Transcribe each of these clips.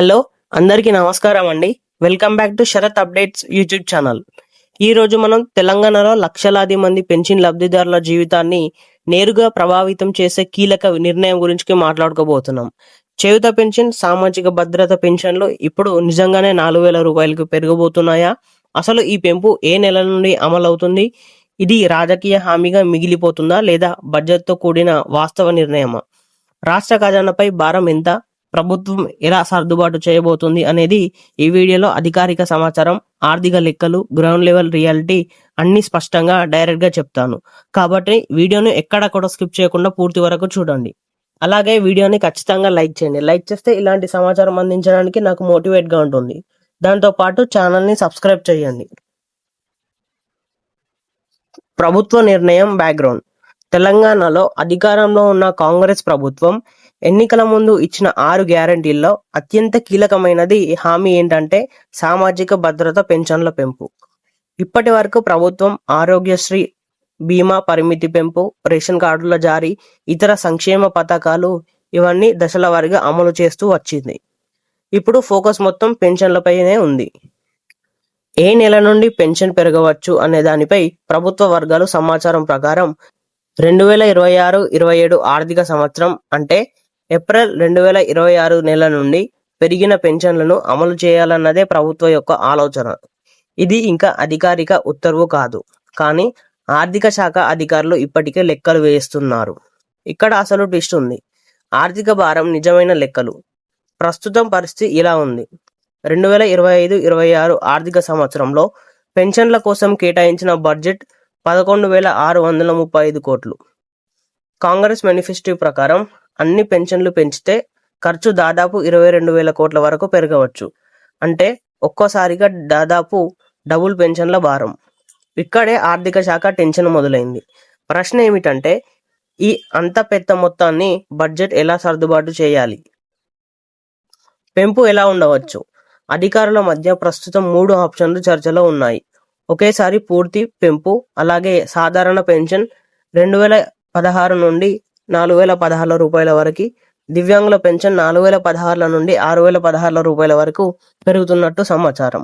Hello అందరికీ నమస్కారం అండి. Welcome back to Sharath updates YouTube channel. ఈ రోజు మనం తెలంగాణలో లక్షలాది మంది పెన్షన్ లబ్ధిదారుల జీవితాన్ని నేరుగా ప్రభావితం చేసే కీలక నిర్ణయం గురించి మాట్లాడుకోబోతున్నాం. చేయుత పెన్షన్ సామాజిక భద్రత పెన్షన్లు ఇప్పుడు నిజంగానే నాలుగు వేల రూపాయలకు పెరగబోతున్నాయా? అసలు ఈ పెంపు ఏ నెల నుండి అమలవుతుంది? ఇది రాజకీయ హామీగా మిగిలిపోతుందా లేదా బడ్జెట్తో కూడిన వాస్తవ నిర్ణయమా? రాష్ట్ర ఖజానాపై భారం ఎంత? ప్రభుత్వం ఎలా సర్దుబాటు చేయబోతుంది అనేది ఈ వీడియోలో అధికారిక సమాచారం ఆర్థిక లెక్కలు గ్రౌండ్ లెవెల్ రియాలిటీ అన్ని స్పష్టంగా డైరెక్ట్గా చెప్తాను. కాబట్టి వీడియోను ఎక్కడ కూడా స్కిప్ చేయకుండా పూర్తి వరకు చూడండి. అలాగే వీడియోని ఖచ్చితంగా లైక్ చేయండి. లైక్ చేస్తే ఇలాంటి సమాచారం అందించడానికి నాకు మోటివేట్గా ఉంటుంది. దాంతో పాటు సబ్స్క్రైబ్ చేయండి. ప్రభుత్వ నిర్ణయం బ్యాక్గ్రౌండ్ తెలంగాణలో అధికారంలో ఉన్న కాంగ్రెస్ ప్రభుత్వం ఎన్నికల ముందు ఇచ్చిన ఆరు గ్యారంటీల్లో అత్యంత కీలకమైనది హామీ ఏంటంటే సామాజిక భద్రత పెన్షన్ల పెంపు. ఇప్పటి వరకు ప్రభుత్వం ఆరోగ్యశ్రీ బీమా పరిమితి పెంపు రేషన్ కార్డుల జారీ ఇతర సంక్షేమ పథకాలు ఇవన్నీ దశల వారీగా అమలు చేస్తూ వచ్చింది. ఇప్పుడు ఫోకస్ మొత్తం పెన్షన్లపైనే ఉంది. ఏ నెల నుండి పెన్షన్ పెరగవచ్చు అనే దానిపై ప్రభుత్వ వర్గాలు సమాచారం ప్రకారం రెండు వేల ఇరవై ఆరు ఇరవై ఏడు ఆర్థిక సంవత్సరం అంటే ఏప్రిల్ రెండు వేల ఇరవై ఆరు నెల నుండి పెరిగిన పెన్షన్లను అమలు చేయాలన్నదే ప్రభుత్వం యొక్క ఆలోచన. ఇది ఇంకా అధికారిక ఉత్తర్వు కాదు. కానీ ఆర్థిక శాఖ అధికారులు ఇప్పటికే లెక్కలు వేస్తున్నారు. ఇక్కడ అసలు ట్విస్ట్ ఉంది. ఆర్థిక భారం నిజమైన లెక్కలు. ప్రస్తుతం పరిస్థితి ఇలా ఉంది. రెండు వేల ఇరవై ఐదు ఇరవై ఆరు ఆర్థిక సంవత్సరంలో పెన్షన్ల కోసం కేటాయించిన బడ్జెట్ పదకొండు వేల ఆరు వందల ముప్పై ఐదు కోట్లు. కాంగ్రెస్ మేనిఫెస్టో ప్రకారం అన్ని పెన్షన్లు పెంచితే ఖర్చు దాదాపు ఇరవై రెండు వేల కోట్ల వరకు పెరగవచ్చు. అంటే ఒక్కోసారిగా దాదాపు డబుల్ పెన్షన్ల భారం. ఇక్కడే ఆర్థిక శాఖ టెన్షన్ మొదలైంది. ప్రశ్న ఏమిటంటే ఈ అంత పెద్ద మొత్తాన్ని బడ్జెట్ ఎలా సర్దుబాటు చేయాలి? పెంపు ఎలా ఉండవచ్చు? అధికారుల మధ్య ప్రస్తుతం మూడు ఆప్షన్లు చర్చలో ఉన్నాయి. ఒకేసారి పూర్తి పెంపు అలాగే సాధారణ పెన్షన్ రెండు వేల పదహారు నుండి నాలుగు వేల పదహారుల రూపాయల వరకు దివ్యాంగుల పెన్షన్ నాలుగు వేల పదహారుల నుండి ఆరు వేల పదహారుల రూపాయల వరకు పెరుగుతున్నట్టు సమాచారం.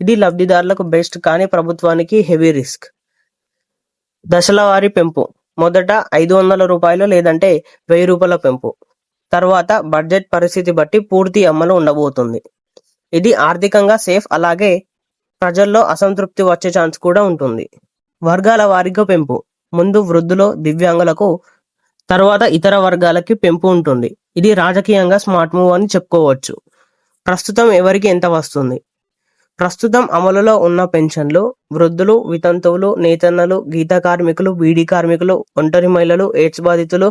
ఇది లబ్ధిదారులకు బెస్ట్ కానీ ప్రభుత్వానికి హెవీ రిస్క్. దశలవారీ పెంపు. మొదట ఐదు వందల రూపాయలు లేదంటే వెయ్యి రూపాయల పెంపు. తర్వాత బడ్జెట్ పరిస్థితి బట్టి పూర్తి అమలు ఉండబోతుంది. ఇది ఆర్థికంగా సేఫ్ అలాగే ప్రజల్లో అసంతృప్తి వచ్చే ఛాన్స్ కూడా ఉంటుంది. వర్గాల వారీగా పెంపు. ముందు వృద్ధులు దివ్యాంగులకు తర్వాత ఇతర వర్గాలకి పెంపు ఉంటుంది. ఇది రాజకీయంగా స్మార్ట్ మూవ్ అని చెప్పుకోవచ్చు. ప్రస్తుతం ఎవరికి ఎంత వస్తుంది? ప్రస్తుతం అమలులో ఉన్న పెన్షన్లు వృద్ధులు వితంతువులు నేతన్నలు గీత కార్మికులు బీడీ కార్మికులు ఒంటరి మహిళలు ఎయిడ్స్ బాధితులు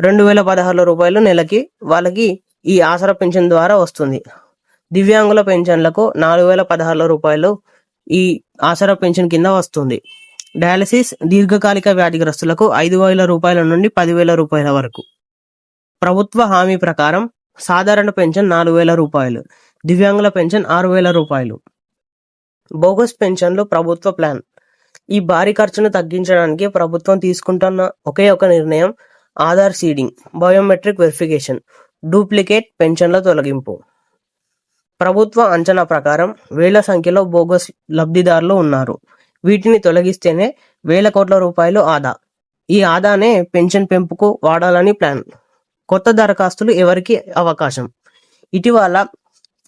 రెండు వేల పదహారు రూపాయలు నెలకి వాళ్ళకి ఈ ఆసరా పెన్షన్ ద్వారా వస్తుంది. దివ్యాంగుల పెన్షన్లకు నాలుగు వేల పదహారు రూపాయలు ఈ ఆసరా పెన్షన్ కింద వస్తుంది. డయాలసిస్ దీర్ఘకాలిక వ్యాధిగ్రస్తులకు ఐదు వేల రూపాయల నుండి పదివేల రూపాయల వరకు. ప్రభుత్వ హామీ ప్రకారం సాధారణ పెన్షన్ నాలుగు వేల రూపాయలు దివ్యాంగుల పెన్షన్ ఆరు వేల రూపాయలు. బోగస్ పెన్షన్లు ప్రభుత్వ ప్లాన్. ఈ భారీ ఖర్చును తగ్గించడానికి ప్రభుత్వం తీసుకుంటున్న ఒకే ఒక నిర్ణయం Aadhaar seeding biometric verification duplicate పెన్షన్ల తొలగింపు. ప్రభుత్వ అంచనా ప్రకారం వేల సంఖ్యలో బోగస్ లబ్ధిదారులు ఉన్నారు. వీటిని తొలగిస్తేనే వేల కోట్ల రూపాయలు ఆదా. ఈ ఆదానే పెన్షన్ పెంపుకు వాడాలని ప్లాన్. కొత్త దరఖాస్తులు ఎవరికి అవకాశం? ఇటీవల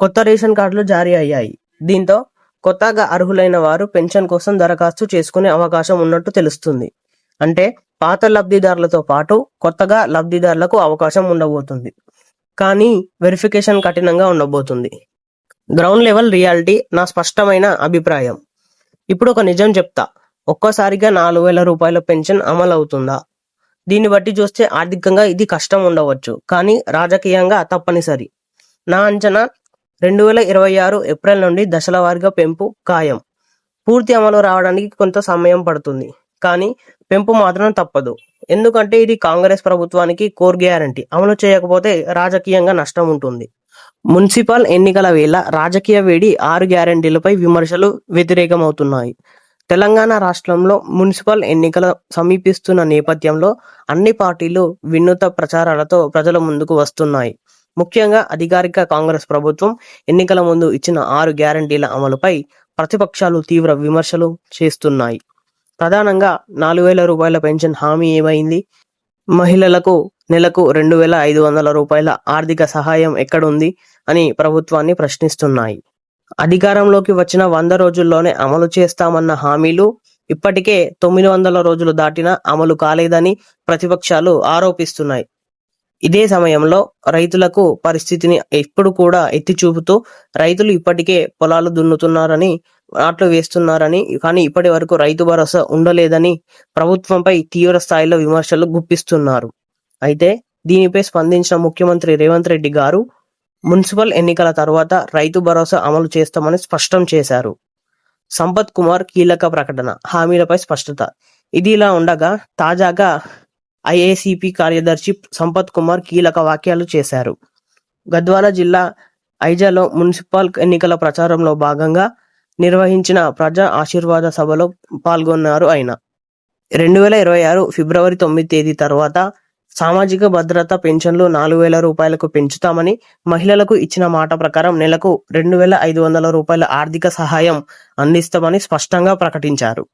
కొత్త రేషన్ కార్డులు జారీ అయ్యాయి. దీంతో కొత్తగా అర్హులైన వారు పెన్షన్ కోసం దరఖాస్తు చేసుకునే అవకాశం ఉన్నట్టు తెలుస్తుంది. అంటే పాత లబ్ధిదారులతో పాటు కొత్తగా లబ్ధిదారులకు అవకాశం ఉండబోతుంది. కానీ వెరిఫికేషన్ కఠినంగా ఉండబోతుంది. గ్రౌండ్ లెవెల్ రియాలిటీ నా స్పష్టమైన అభిప్రాయం. ఇప్పుడు ఒక నిజం చెప్తా. ఒక్కసారిగా నాలుగు వేల రూపాయల పెన్షన్ అమలు అవుతుందా దీన్ని బట్టి చూస్తే ఆర్థికంగా ఇది కష్టం ఉండవచ్చు కానీ రాజకీయంగా తప్పనిసరి. నా అంచనా రెండు వేల ఇరవై ఆరు ఏప్రిల్ నుండి దశల వారీగా పెంపు ఖాయం. పూర్తి అమలు రావడానికి కొంత సమయం పడుతుంది కానీ పెంపు మాత్రం తప్పదు. ఎందుకంటే ఇది కాంగ్రెస్ ప్రభుత్వానికి కోర్ గ్యారంటీ. అమలు చేయకపోతే రాజకీయంగా నష్టం ఉంటుంది. మున్సిపల్ ఎన్నికల వేళ రాజకీయ వేడి ఆరు గ్యారంటీలపై విమర్శలు వ్యతిరేకమవుతున్నాయి. తెలంగాణ రాష్ట్రంలో మున్సిపల్ ఎన్నికల సమీపిస్తున్న నేపథ్యంలో అన్ని పార్టీలు వినూత ప్రచారాలతో ప్రజల ముందుకు వస్తున్నాయి. ముఖ్యంగా అధికారిక కాంగ్రెస్ ప్రభుత్వం ఎన్నికల ముందు ఇచ్చిన ఆరు గ్యారంటీల అమలుపై ప్రతిపక్షాలు తీవ్ర విమర్శలు చేస్తున్నాయి. ప్రధానంగా నాలుగు వేల రూపాయల పెన్షన్ హామీ ఏమైంది? మహిళలకు నెలకు రెండు వేల ఐదు వందల రూపాయల ఆర్థిక సహాయం ఎక్కడుంది అని ప్రభుత్వాన్ని ప్రశ్నిస్తున్నాయి. అధికారంలోకి వచ్చిన వంద రోజుల్లోనే అమలు చేస్తామన్న హామీలు ఇప్పటికే తొమ్మిది వందల రోజులు దాటినా అమలు కాలేదని ప్రతిపక్షాలు ఆరోపిస్తున్నాయి. ఇదే సమయంలో రైతులకు పరిస్థితిని ఎప్పుడు కూడా ఎత్తి చూపుతూ రైతులు ఇప్పటికే పొలాలు దున్నుతున్నారని నాట్లు వేస్తున్నారని కానీ ఇప్పటి వరకు రైతు భరోసా ఉండలేదని ప్రభుత్వంపై తీవ్ర స్థాయిలో విమర్శలు గుప్పిస్తున్నారు. అయితే దీనిపై స్పందించిన ముఖ్యమంత్రి రేవంత్ రెడ్డి గారు మున్సిపల్ ఎన్నికల తర్వాత రైతు భరోసా అమలు చేస్తామని స్పష్టం చేశారు. సంపత్ కుమార్ కీలక ప్రకటన హామీలపై స్పష్టత. ఇది ఇలా ఉండగా తాజాగా ఐఏసిపి కార్యదర్శి సంపత్ కుమార్ కీలక వ్యాఖ్యలు చేశారు. గద్వాల జిల్లా ఐజాలో మున్సిపల్ ఎన్నికల ప్రచారంలో భాగంగా నిర్వహించిన ప్రజా ఆశీర్వాద సభలో పాల్గొన్నారు ఆయన. రెండు వేల ఇరవై ఆరు ఫిబ్రవరి తొమ్మిది తేదీ తర్వాత సామాజిక భద్రత పెన్షన్లు నాలుగు వేల రూపాయలకు పెంచుతామని మహిళలకు ఇచ్చిన మాట ప్రకారం నెలకు రెండు వేల ఐదు వందల రూపాయల ఆర్థిక సహాయం అందిస్తామని స్పష్టంగా ప్రకటించారు.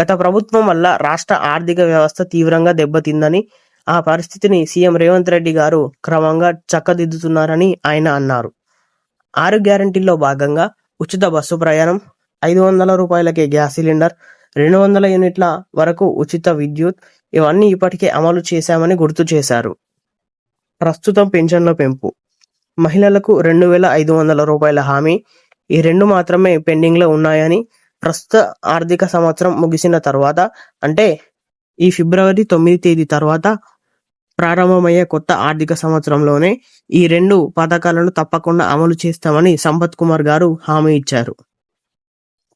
గత ప్రభుత్వం వల్ల రాష్ట్ర ఆర్థిక వ్యవస్థ తీవ్రంగా దెబ్బతిందని ఆ పరిస్థితిని సీఎం రేవంత్ రెడ్డి గారు క్రమంగా చక్కదిద్దుతున్నారని ఆయన అన్నారు. ఆరు గ్యారంటీల్లో భాగంగా ఉచిత బస్సు ప్రయాణం ఐదు వందల రూపాయలకే గ్యాస్ సిలిండర్ రెండు వందల యూనిట్ల వరకు ఉచిత విద్యుత్ ఇవన్నీ ఇప్పటికే అమలు చేశామని గుర్తు చేశారు. ప్రస్తుతం పెన్షన్ల పెంపు. మహిళలకు రెండు వేల ఐదు వందల రూపాయల హామీ. ఈ రెండు మాత్రమే పెండింగ్లో ఉన్నాయని ప్రస్తుత ఆర్థిక సంవత్సరం ముగిసిన తర్వాత అంటే ఈ ఫిబ్రవరి తొమ్మిది తేదీ తర్వాత ప్రారంభమయ్యే కొత్త ఆర్థిక సంవత్సరంలోనే ఈ రెండు పథకాలను తప్పకుండా అమలు చేస్తామని సంపత్ కుమార్ గారు హామీ ఇచ్చారు.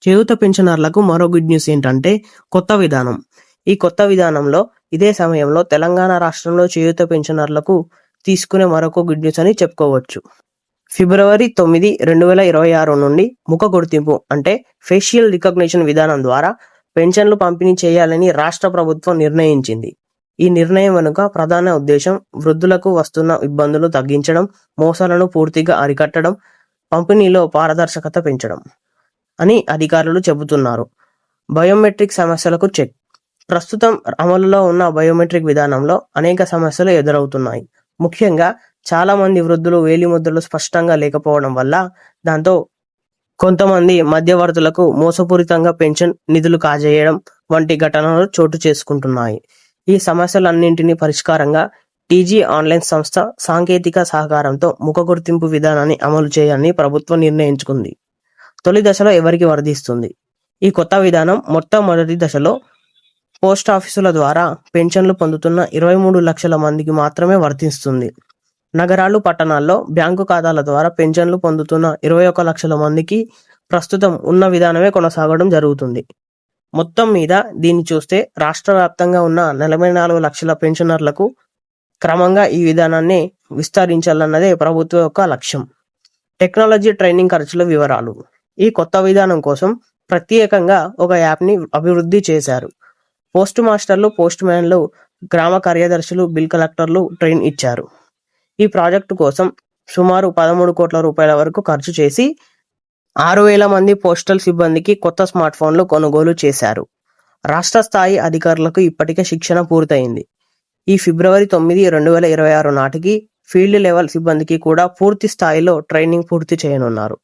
చేయుత పెన్షనర్లకు మరో గుడ్ న్యూస్ ఏంటంటే కొత్త విధానం. ఈ కొత్త విధానంలో ఇదే సమయంలో తెలంగాణ రాష్ట్రంలో చేయూత పెన్షనర్లకు తీసుకునే మరొక గుడ్ న్యూస్ అని చెప్పుకోవచ్చు. ఫిబ్రవరి తొమ్మిది రెండు వేల ఇరవై ఆరు నుండి ముఖ గుర్తింపు అంటే ఫేషియల్ రికగ్నిషన్ విధానం ద్వారా పెన్షన్లు పంపిణీ చేయాలని రాష్ట్ర ప్రభుత్వం నిర్ణయించింది. ఈ నిర్ణయం వెనుక ప్రధాన ఉద్దేశం వృద్ధులకు వస్తున్న ఇబ్బందులు తగ్గించడం మోసాలను పూర్తిగా అరికట్టడం పంపిణీలో పారదర్శకత పెంచడం అని అధికారులు చెబుతున్నారు. బయోమెట్రిక్ సమస్యలకు చెక్. ప్రస్తుతం అమలులో ఉన్న బయోమెట్రిక్ విధానంలో అనేక సమస్యలు ఎదురవుతున్నాయి. ముఖ్యంగా చాలా మంది వృద్ధులు వేలిముద్రలు స్పష్టంగా లేకపోవడం వల్ల దాంతో కొంతమంది మధ్యవర్తులకు మోసపూరితంగా పెన్షన్ నిధులు కాజేయడం వంటి ఘటనలు చోటు చేసుకుంటున్నాయి. ఈ సమస్యలన్నింటినీ పరిష్కారంగా టీజీ ఆన్లైన్ సంస్థ సాంకేతిక సహకారంతో ముఖ గుర్తింపు విధానాన్ని అమలు చేయాలని ప్రభుత్వం నిర్ణయించుకుంది. తొలి దశలో ఎవరికి వర్ధిస్తుంది ఈ కొత్త విధానం మొట్టమొదటి దశలో పోస్ట్ ఆఫీసుల ద్వారా పెన్షన్లు పొందుతున్న ఇరవై మూడు లక్షల మందికి మాత్రమే వర్తిస్తుంది. నగరాలు పట్టణాల్లో బ్యాంకు ఖాతాల ద్వారా పెన్షన్లు పొందుతున్న ఇరవై ఒక లక్షల మందికి ప్రస్తుతం ఉన్న విధానమే కొనసాగడం జరుగుతుంది. మొత్తం మీద దీన్ని చూస్తే రాష్ట్ర వ్యాప్తంగా ఉన్న నలభై నాలుగు లక్షల పెన్షనర్లకు క్రమంగా ఈ విధానాన్ని విస్తరించాలన్నదే ప్రభుత్వం యొక్క లక్ష్యం. టెక్నాలజీ ట్రైనింగ్ ఖర్చుల వివరాలు. ఈ కొత్త విధానం కోసం ప్రత్యేకంగా ఒక యాప్ని అభివృద్ధి చేశారు. పోస్ట్ మాస్టర్లు పోస్ట్ మ్యాన్లు గ్రామ కార్యదర్శులు బిల్ కలెక్టర్లు ట్రైన్ ఇచ్చారు. ఈ ప్రాజెక్టు కోసం సుమారు పదమూడు కోట్ల రూపాయల వరకు ఖర్చు చేసి ఆరు వేల మంది పోస్టల్ సిబ్బందికి కొత్త స్మార్ట్ ఫోన్లు కొనుగోలు చేశారు. రాష్ట్ర స్థాయి అధికారులకు ఇప్పటికే శిక్షణ పూర్తయింది. ఈ ఫిబ్రవరి తొమ్మిది రెండు వేల ఇరవై ఆరు నాటికి ఫీల్డ్ లెవెల్ సిబ్బందికి కూడా పూర్తి స్థాయిలో ట్రైనింగ్ పూర్తి చేయనున్నారు.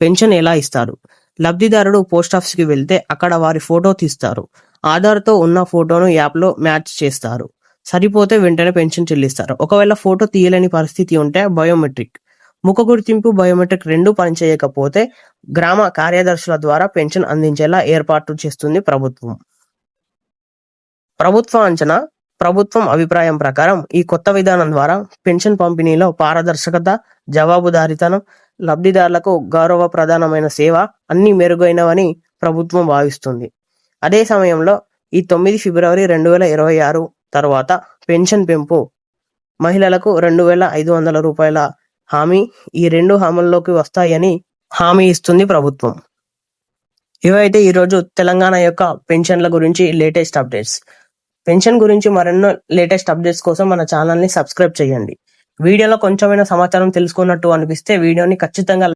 పెన్షన్ ఎలా ఇస్తారు? లబ్ధిదారుడు పోస్ట్ ఆఫీస్కి వెళ్తే అక్కడ వారి ఫోటో తీస్తారు. ఆధార్తో ఉన్న ఫోటోను యాప్లో మ్యాచ్ చేస్తారు. సరిపోతే వెంటనే పెన్షన్ చెల్లిస్తారు. ఒకవేళ ఫోటో తీయలేని పరిస్థితి ఉంటే బయోమెట్రిక్. ముఖ గుర్తింపు బయోమెట్రిక్ రెండు పనిచేయకపోతే గ్రామ కార్యదర్శుల ద్వారా పెన్షన్ అందించేలా ఏర్పాటు చేస్తుంది ప్రభుత్వం. ప్రభుత్వ అంచనా ప్రభుత్వం అభిప్రాయం ప్రకారం ఈ కొత్త విధానం ద్వారా పెన్షన్ పంపిణీలో పారదర్శకత జవాబుదారితనం లబ్ధిదారులకు గౌరవ ప్రధానమైన సేవ అన్ని మెరుగైనవని ప్రభుత్వం భావిస్తుంది. అదే సమయంలో ఈ తొమ్మిది ఫిబ్రవరి రెండు వేల ఇరవై ఆరు తర్వాత పెన్షన్ పెంపు మహిళలకు రెండు వేల ఐదు వందల రూపాయల హామీ ఈ రెండు హామీల్లోకి వస్తాయని హామీ ఇస్తుంది ప్రభుత్వం. ఇవైతే ఈరోజు తెలంగాణ యొక్క పెన్షన్ల గురించి లేటెస్ట్ అప్డేట్స్. పెన్షన్ గురించి మరెన్నో లేటెస్ట్ అప్డేట్స్ కోసం మన ఛానల్ని సబ్స్క్రైబ్ చేయండి. వీడియోలో కొంచెమైనా సమాచారం తెలుసుకున్నట్టు అనిపిస్తే వీడియోని ఖచ్చితంగా